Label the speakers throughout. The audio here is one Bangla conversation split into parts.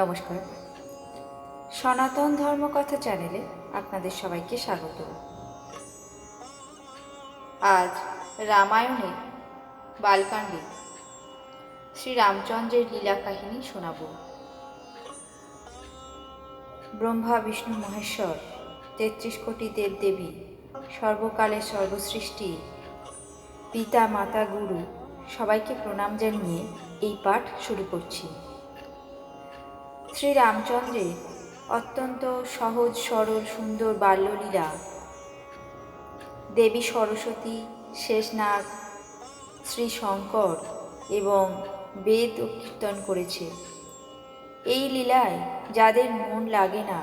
Speaker 1: নমস্কার। সনাতন ধর্মকথা চ্যানেলে আপনাদের সবাইকে স্বাগত। আজ রামায়ণে বালকাণ্ডে শ্রী রামচন্দ্রের লীলা কাহিনী শোনাব। ব্রহ্মা, বিষ্ণু, মহেশ্বর, তেত্রিশ কোটি দেবদেবী সর্বকালের সর্বসৃষ্টি, পিতা, মাতা, গুরু, সবাইকে প্রণাম জানিয়ে এই পাঠ শুরু করছি। শ্রী রামচন্দ্রের অত্যন্ত সহজ, সরল, সুন্দর বাল্যলীলা। দেবী সরস্বতী, শেষনাগ শ্রী শঙ্কর এবং বেদ ও কীর্তন করেছে। এই লীলায় যাদের মন লাগে না,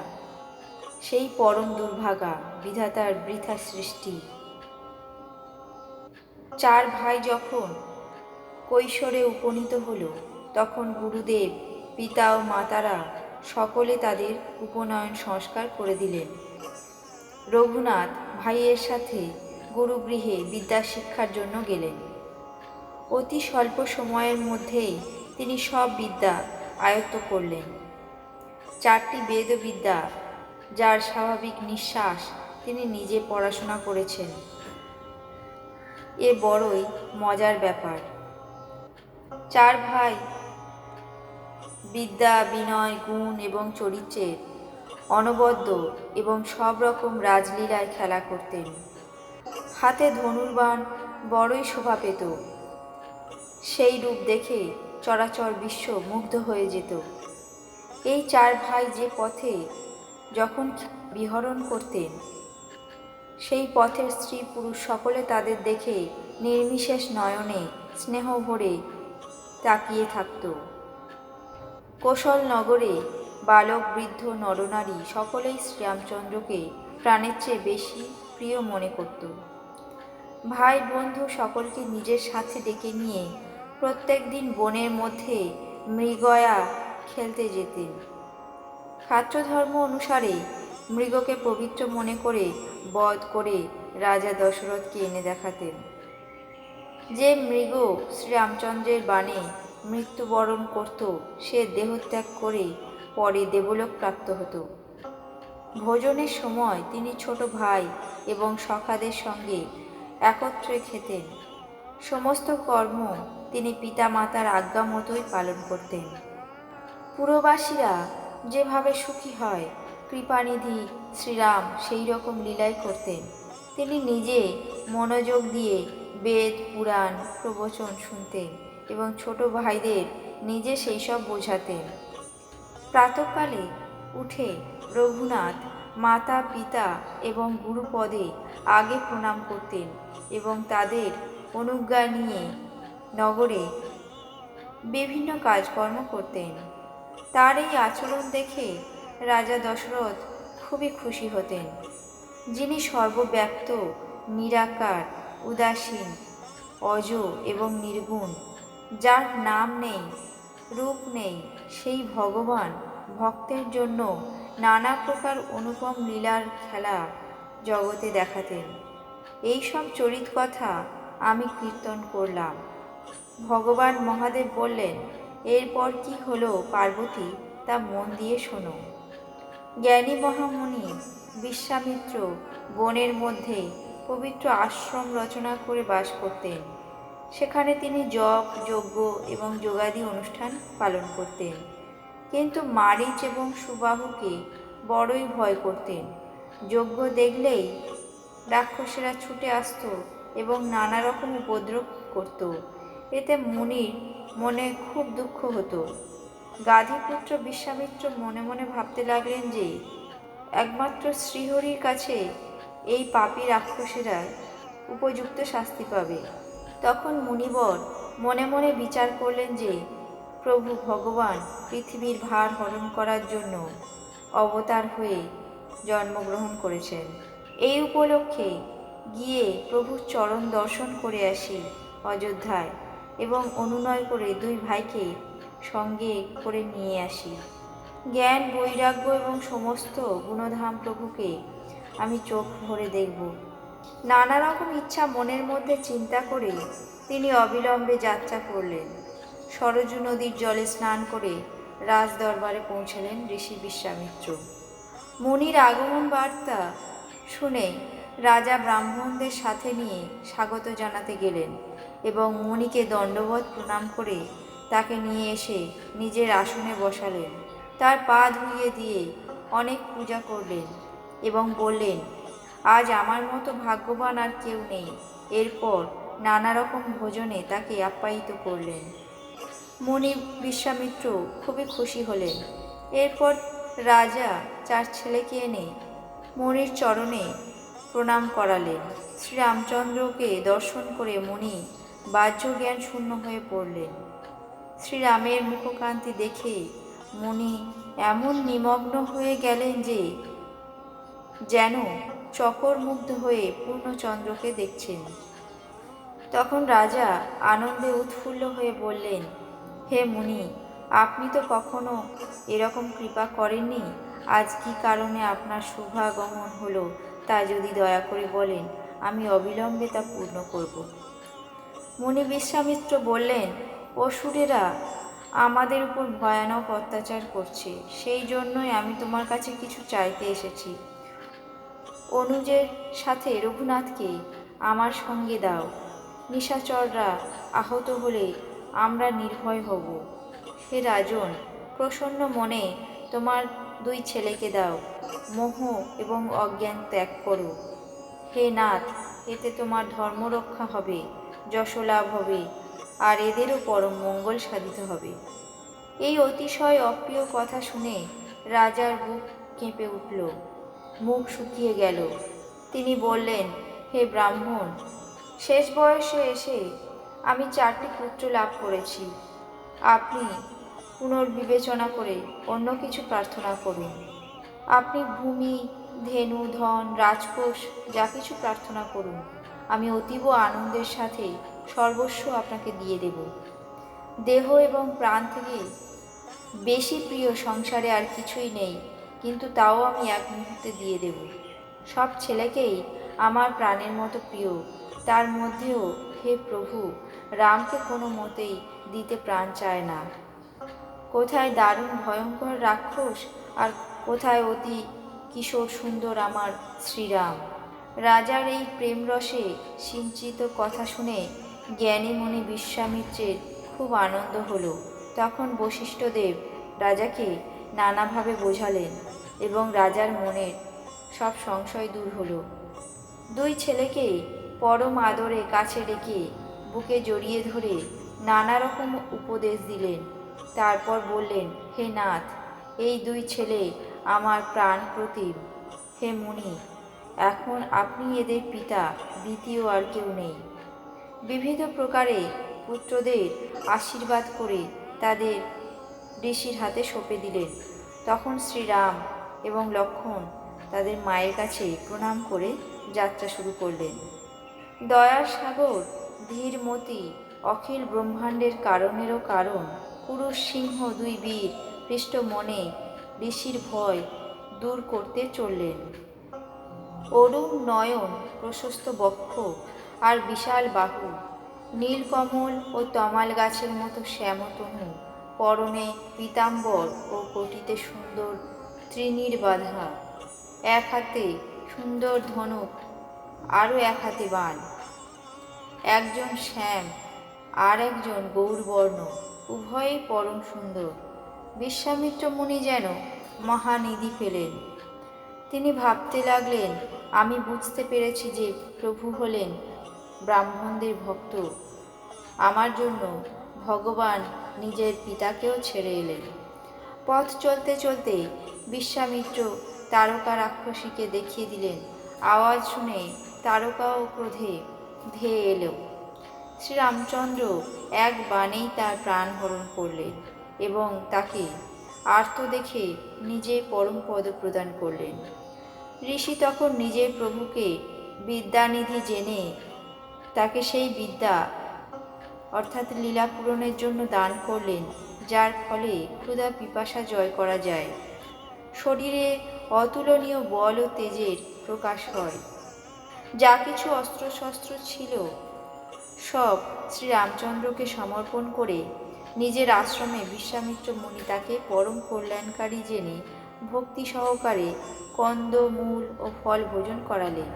Speaker 1: সেই পরম দুর্ভাগা বিধাতার বৃথা সৃষ্টি। চার ভাই যখন কৈশোরে উপনীত হলো, তখন গুরুদেব পিতা ও মাতারা সকলে তাদের উপনয়ন সংস্কার করে দিলেন। রঘুনাথ ভাইয়ের সাথে গুরুগৃহে বিদ্যা শিক্ষার জন্য গেলেন। অতি স্বল্প সময়ের মধ্যেই তিনি সব বিদ্যা আয়ত্ত করলেন। চারটি বেদবিদ্যা, যার স্বাভাবিক নিঃশ্বাস তিনি নিজে পড়াশোনা করেছেন। এ বড়ই মজার ব্যাপার। চার ভাই বিদ্যা, বিনয়, গুণ এবং চরিত্রের অনবদ্য এবং সব রকম রাজলীলায় খেলা করতেন। হাতে ধনুর্বাণ বড়ই শোভা পেত। সেই রূপ দেখে চরাচর বিশ্ব মুগ্ধ হয়ে যেত। এই চার ভাই যে পথে যখন বিহরণ করতেন, সেই পথের স্ত্রী পুরুষ সকলে তাদের দেখে নির্বিশেষ নয়নে স্নেহ ভরে তাকিয়ে থাকত। কোশল নগরে বালক, বৃদ্ধ, নরনারী সকলেই শ্রীরামচন্দ্রকে প্রাণের চেয়ে বেশি প্রিয় মনে করত। ভাই, বন্ধু সকলকে নিজের সাথে ডেকে নিয়ে প্রত্যেক দিন বনের মধ্যে মৃগয়া খেলতে যেতেন। খাদ্যধর্ম অনুসারে মৃগকে পবিত্র মনে করে বধ করে রাজা দশরথকে এনে দেখাতেন। যে মৃগ শ্রীরামচন্দ্রের বাণে মৃত্যুবরণ করত, সে দেহত্যাগ করে পরে দেবলোক প্রাপ্ত হতো। ভোজনের সময় তিনি ছোট ভাই এবং সখাদের সঙ্গে একত্রে খেতেন। সমস্ত কর্ম তিনি পিতা মাতার আজ্ঞা মতোই পালন করতেন। পুরবাসীরা যেভাবে সুখী হয়, কৃপানিধি শ্রীরাম সেই রকম লীলাই করতেন। তিনি নিজে মনোযোগ দিয়ে বেদ, পুরাণ, প্রবচন শুনতেন। এবং ছোট ভাইদের নিজে সেই সব বোঝাতেন। প্রাতকালে উঠে রঘুনাথ মাতা, পিতা এবং গুরুপদে আগে প্রণাম করতেন এবং তাদের অনুজ্ঞা নিয়ে নগরে বিভিন্ন কাজকর্ম করতেন। তার এই আচরণ দেখে রাজা দশরথ খুবই খুশি হতেন। যিনি সর্বব্যাপ্ত, নিরাকার, উদাসীন, অজ এবং নির্গুণ যার নাম নেই, রূপ নেই, সেই ভগবান ভক্তের জন্য নানা প্রকার অনুপম লীলার খেলা জগতে দেখাতেন। এই সব চরিত কথা আমি কীর্তন করলাম। ভগবান মহাদেব বললেন, এরপর কি হলো পার্বতী, তা মন দিয়ে শোনো। জ্ঞানী মহামুনি বিশ্বামিত্র বনের মধ্যে পবিত্র আশ্রম রচনা করে বাস করতেন। সেখানে তিনি জপ যজ্ঞ এবং যোগাদি অনুষ্ঠান পালন করতেন। কিন্তু মারিচ এবং সুবাহুকে বড়ই ভয় করতেন। যজ্ঞ দেখলেই রাক্ষসেরা ছুটে আসতো এবং নানা রকম উপদ্রব করত। এতে মুনির মনে খুব দুঃখ হতো। গাধীপুত্র বিশ্বামিত্র মনে মনে ভাবতে লাগলেন যে, একমাত্র শ্রীহরির কাছে এই পাপি রাক্ষসেরা উপযুক্ত শাস্তি পাবে। তখন মুনিবর মনে মনে বিচার করলেন যে, প্রভু ভগবান পৃথিবীর ভার হরণ করার জন্য অবতার হয়ে জন্মগ্রহণ করেছেন। এই উপলক্ষে গিয়ে প্রভুর চরণ দর্শন করে আসি অযোধ্যায় এবং অনুনয় করে দুই ভাইকে সঙ্গে করে নিয়ে আসি। জ্ঞান, বৈরাগ্য এবং সমস্ত গুণধাম প্রভুকে আমি চোখ ভরে দেখব। নানা রকম ইচ্ছা মনের মধ্যে চিন্তা করে তিনি অবিলম্বে যাত্রা করলেন। সরজু নদীর জলে স্নান করে রাজ দরবারে পৌঁছালেন ঋষি বিশ্বামিত্র। মনির আগমন বার্তা শুনে রাজা ব্রাহ্মণদের সাথে নিয়ে স্বাগত জানাতে গেলেন এবং মুনিকে দণ্ডবত প্রণাম করে তাকে নিয়ে এসে নিজের আসনে বসালেন। তার পা ধুইয়ে দিয়ে অনেক পূজা করলেন এবং বললেন আজ আমার মতো ভাগ্যবান আর কেউ নেই। এরপর নানা রকম ভোজনে তাকে আপ্যায়িত করলেন। মুনি বিশ্বামিত্র খুবই খুশি হলেন। এরপর রাজা চার ছেলেকে এনে মুনির চরণে প্রণাম করালেন। শ্রীরামচন্দ্রকে দর্শন করে মুনি বাহ্য জ্ঞান শূন্য হয়ে পড়লেন। শ্রীরামের মুখকান্তি দেখে মুনি এমন নিমগ্ন হয়ে গেলেন যে, যেন চকর মুগ্ধ হয়ে পূর্ণচন্দ্রকে দেখছেন। তখন রাজা আনন্দে উৎফুল্ল হয়ে বললেন, হে মুনি, আপনি তো কখনো এরকম কৃপা করেননি? আজ কি কারণে আপনার শুভাগমন হলো তা যদি দয়া করে বলেন, আমি অবিলম্বে তা পূর্ণ করব। মুনি বিশ্বামিত্র বললেন, অসুরেরা আমাদের উপর ভয়ানক অত্যাচার করছে, সেই জন্যই আমি তোমার কাছে কিছু চাইতে এসেছি। অনুজের সাথে রঘুনাথকে আমার সঙ্গে দাও। নিশাচররা আহত হলে আমরা নির্ভয় হব। হে রাজন, প্রসন্ন মনে তোমার দুই ছেলেকে দাও। মোহ এবং অজ্ঞান ত্যাগ করো। হে নাথ, এতে তোমার ধর্ম রক্ষা হবে, যশলাভ হবে, আর এদেরও পরম মঙ্গল সাধিত হবে। এই অতিশয় অপ্রিয় কথা শুনে রাজার বুক কেঁপে উঠল। মুখ শুকিয়ে গেল। তিনি বললেন, হে ব্রাহ্মণ, শেষ বয়সে এসে আমি চারটি পুত্র লাভ করেছি। আপনি পুনর্বিবেচনা করে অন্য কিছু প্রার্থনা করুন। আপনি ভূমি, ধেনু, ধন, রাজকোষ, যা কিছু প্রার্থনা করুন। আমি অতীব আনন্দের সাথে সর্বস্ব আপনাকে দিয়ে দেব। দেহ এবং প্রাণ থেকে বেশি প্রিয় সংসারে আর কিছুই নেই। কিন্তু তাও আমি এক মুহূর্তে দিয়ে দেব। সব ছেলেকেই আমার প্রাণের মতো প্রিয়। তার মধ্যেও হে প্রভু, রামকে কোনো মতেই দিতে প্রাণ চায় না। কোথায় দারুণ ভয়ঙ্কর রাক্ষস আর কোথায় অতি কিশোর সুন্দর আমার শ্রীরাম। রাজার এই প্রেমরসে সিঞ্চিত কথা শুনে জ্ঞানী মণি বিশ্বামিত্রের খুব আনন্দ হলো। তখন বশিষ্ঠদেব রাজাকে নানাভাবে বোঝালেন এবং রাজার মনের সব সংশয় দূর হলো। দুই ছেলেকে পরম আদরে কাছে ডেকে বুকে জড়িয়ে ধরে নানা রকম উপদেশ দিলেন। তারপর বললেন, হে নাথ, এই দুই ছেলে আমার প্রাণ প্রতিম। হে মুনি, এখন আপনি এদের পিতা, দ্বিতীয় আর কেউ নেই। বিবিধ প্রকারে পুত্রদের আশীর্বাদ করে তাদের ঋষির হাতে সঁপে দিলেন। তখন শ্রীরাম এবং লক্ষ্মণ তাদের মায়ের কাছে প্রণাম করে যাত্রা শুরু করলেন। দয়ার সাগর ধীরমতি অখিল ব্রহ্মাণ্ডের কারণেরও কারণ, পুরুষ সিংহ দুই বীর পৃষ্ঠ মনে ঋষির ভয় দূর করতে চললেন। অরুণ নয়ন, প্রশস্ত বক্ষ আর বিশাল বাহু, নীলকমল ও তমাল গাছের মতো শ্যামতনু পরনে পীতাম্বর ও কটিতে সুন্দর তৃণীর বাঁধা। এক হাতে সুন্দর ধনুক, আরও এক হাতে বান। একজন শ্যাম আর একজন গৌরবর্ণ, উভয়ই পরম সুন্দর। বিশ্বামিত্র মুনি যেন মহানিধি পেলেন তিনি ভাবতে লাগলেন, আমি বুঝতে পেরেছি যে প্রভু হলেন ব্রাহ্মণদের ভক্ত। আমার জন্য ভগবান নিজের পিতাকেও ছেড়ে এলেন। পথ চলতে চলতে বিশ্বামিত্র তারকা রাক্ষসীকে দেখিয়ে দিলেন। আওয়াজ শুনে তারকাও ক্রোধে ধেয়ে এলো। শ্রীরামচন্দ্র এক বাণেই তার প্রাণ হরণ করলেন এবং তাকে আর্ত দেখে নিজে পরম পদ প্রদান করলেন। ঋষি তখন নিজের প্রভুকে বিদ্যানিধি জেনে তাকে সেই বিদ্যা অর্থাৎ লীলা পূরণের জন্য দান করলেন, যার ফলে ক্ষুধা পিপাসা জয় করা যায়। শরীরে অতুলনীয় বল ও তেজের প্রকাশ হয়। যা কিছু অস্ত্রশস্ত্র ছিল, সব শ্রীরামচন্দ্রকে সমর্পণ করে নিজের আশ্রমে বিশ্বামিত্র মুনি তাকে পরম কল্যাণকারী জেনে ভক্তি সহকারে কন্দ, মূল ও ফল ভোজন করালেন।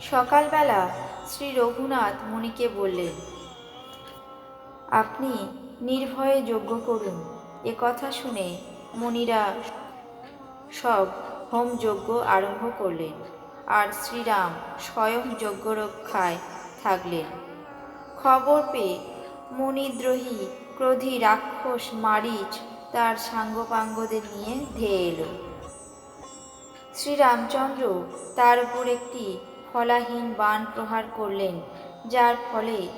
Speaker 1: সকালবেলা শ্রী রঘুনাথ মুনিকে বললেন আপনি নির্ভয়ে যজ্ঞ করুন। এ কথা শুনে মুনিরা সব হোমযজ্ঞ আরম্ভ করলেন আর শ্রীরাম স্বয়ং যজ্ঞ রক্ষায় থাকলেন। খবর পেয়ে মুনিদ্রোহী ক্রোধী রাক্ষস মারিচ তার সাঙ্গপাঙ্গদের নিয়ে ধেয়ে এলো। শ্রীরামচন্দ্র তার উপর একটি ফলাহীন বাণ প্রহার করলেন, যার ফলে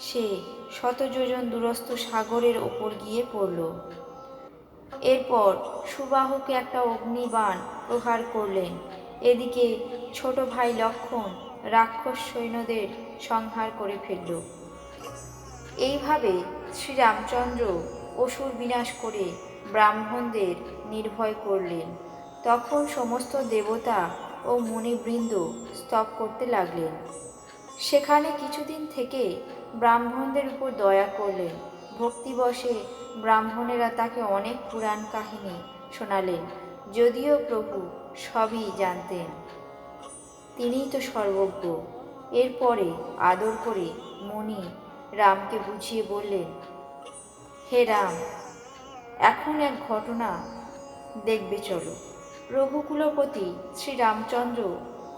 Speaker 1: সে শতযোজন দূরস্থ সাগরের ওপর গিয়ে পড়ল। এরপর সুবাহুকে একটা অগ্নিবাণ প্রহার করলেন। এদিকে ছোট ভাই লক্ষণ রাক্ষস সৈন্যদের সংহার করে ফেলল। এইভাবে শ্রীরামচন্দ্র অসুর বিনাশ করে ব্রাহ্মণদের নির্ভয় করলেন। তখন সমস্ত দেবতা ও মুনিবৃন্দ স্তব করতে লাগলেন। সেখানে কিছুদিন থেকে ব্রাহ্মণদের উপর দয়া করলেন। ভক্তিবশে ব্রাহ্মণেরা তাকে অনেক পুরাণ কাহিনী শোনালেন, যদিও প্রভু সবই জানতেন। তিনিই তো সর্বজ্ঞ। এরপরে আদর করে মুনি রামকে বুঝিয়ে বললেন, হে রাম, এখন এক ঘটনা দেখবে চলো। রঘুকুলপতি শ্রীরামচন্দ্র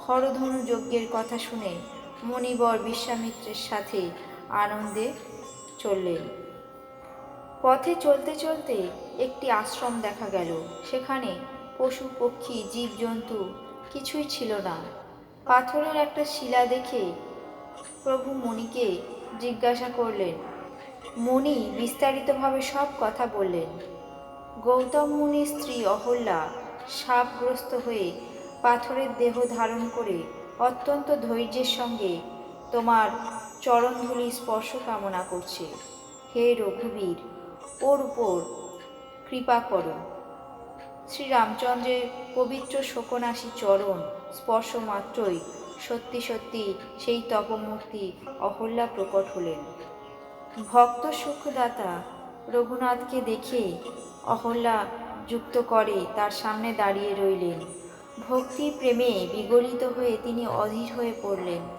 Speaker 1: হরধনু যজ্ঞের কথা শুনে মণিবর বিশ্বামিত্রের সাথে আনন্দে চললেন পথে চলতে চলতে একটি আশ্রম দেখা গেল। সেখানে পশু, পক্ষী, জীবজন্তু কিছুই ছিল না। পাথরের একটা শিলা দেখে প্রভু মণিকে জিজ্ঞাসা করলেন, মণি, বিস্তারিতভাবে সব কথা বললেন। গৌতম মুনির স্ত্রী অহল্যা সাপগ্রস্ত হয়ে পাথরের দেহ ধারণ করে অত্যন্ত ধৈর্যের সঙ্গে তোমার চরণধুলি স্পর্শ কামনা করছে। হে রঘুবীর, ওর উপর কৃপা করো। শ্রীরামচন্দ্রের পবিত্র শোকনাশী চরণ স্পর্শ মাত্রই সত্যি সত্যি সেই তপমূর্তি অহল্যা প্রকট হলেন। ভক্ত সুখদাতা রঘুনাথকে দেখে অহল্যা যুক্ত করে তার সামনে দাঁড়িয়ে রইলেন। ভক্তি প্রেমে বিগলিত হয়ে তিনি অধীর হয়ে পড়লেন।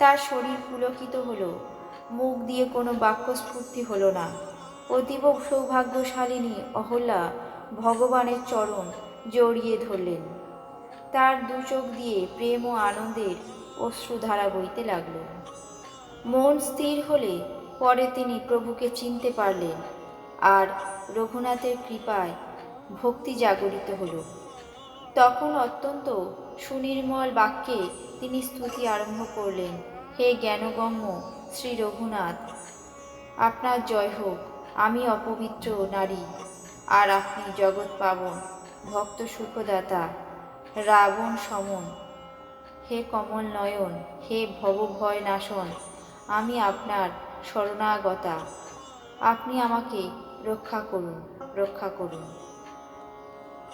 Speaker 1: তার শরীর পুলকিত হলো। মুখ দিয়ে কোনো বাক্যস্ফূর্তি হলো না। অতীব সৌভাগ্যশালিনী অহল্যা ভগবানের চরণ জড়িয়ে ধরলেন। তার দু চোখ দিয়ে প্রেম ও আনন্দের অশ্রুধারা বইতে লাগল। মন স্থির হলে পরে তিনি প্রভুকে চিনতে পারলেন আর রঘুনাথের কৃপায় ভক্তি জাগরিত হলো। তখন অত্যন্ত সুনির্মল বাক্যে তিনি স্তুতি আরম্ভ করলেন, হে জ্ঞানগম্য শ্রী রঘুনাথ, আপনার জয় হোক, আমি অপবিত্র নারী, আর আপনি জগৎ পাবন, ভক্ত সুখদাতা, রাবণ সমন, হে কমল নয়ন, হে ভবভয় নাশন, আমি আপনার শরণাগতা, আপনি আমাকে রক্ষা করুন রক্ষা করুন।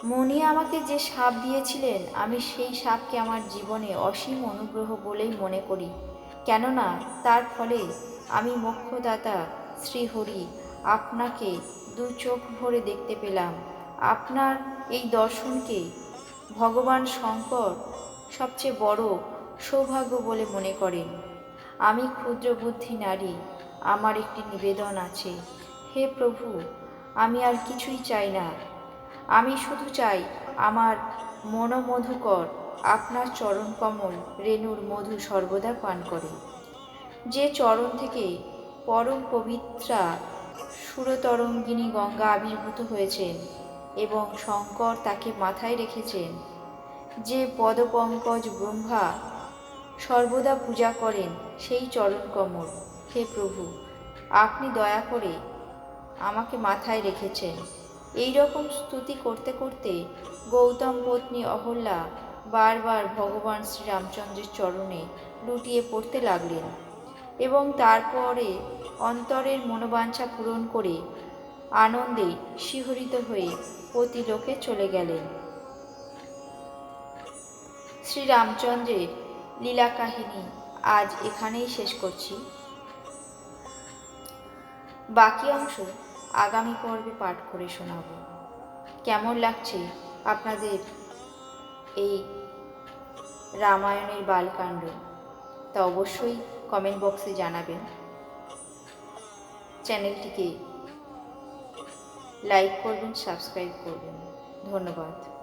Speaker 1: মনি আমাকে যে সাপ দিয়েছিলেন, আমি সেই সাপকে আমার জীবনে অসীম অনুগ্রহ বলেই মনে করি। কেননা, তার ফলে আমি মোক্ষদাতা শ্রীহরি আপনাকে দু চোখ ভরে দেখতে পেলাম। আপনার এই দর্শনকে ভগবান শঙ্কর সবচেয়ে বড় সৌভাগ্য বলে মনে করেন। আমি ক্ষুদ্র বুদ্ধি নারী, আমার একটি নিবেদন আছে। হে প্রভু, আমি আর কিছুই চাই না। আমি শুধু চাই আমার মনোমধুকর, আপনার চরণ কমল রেণুর মধু সর্বদা পান করে যে চরণ থেকে পরম পবিত্রা সুরতরঙ্গিনী গঙ্গা আবির্ভূত হয়েছেন এবং শঙ্কর তাকে মাথায় রেখেছেন, যে পদপঙ্কজ ব্রহ্মা সর্বদা পূজা করেন সেই চরণ কমল, হে প্রভু, আপনি দয়া করে আমাকে মাথায় রেখেছেন। এই রকম স্তুতি করতে করতে গৌতম পত্নী অহল্যা বারবার ভগবান শ্রীরামচন্দ্রের চরণে লুটিয়ে পড়তে লাগলেন এবং তারপরে অন্তরের মনোবাঞ্ছা পূরণ করে আনন্দে শিহরিত হয়ে পতিলোকে চলে গেলেন। শ্রীরামচন্দ্রের লীলা কাহিনী আজ এখানেই শেষ করছি। বাকি অংশ আগামী পর্বে পাঠ করে শোনাব। কেমন লাগছে আপনাদের এই রামায়ণের বালকাণ্ড? তা অবশ্যই কমেন্ট বক্সে জানাবেন। চ্যানেলটিকে লাইক করবেন সাবস্ক্রাইব করবেন। ধন্যবাদ।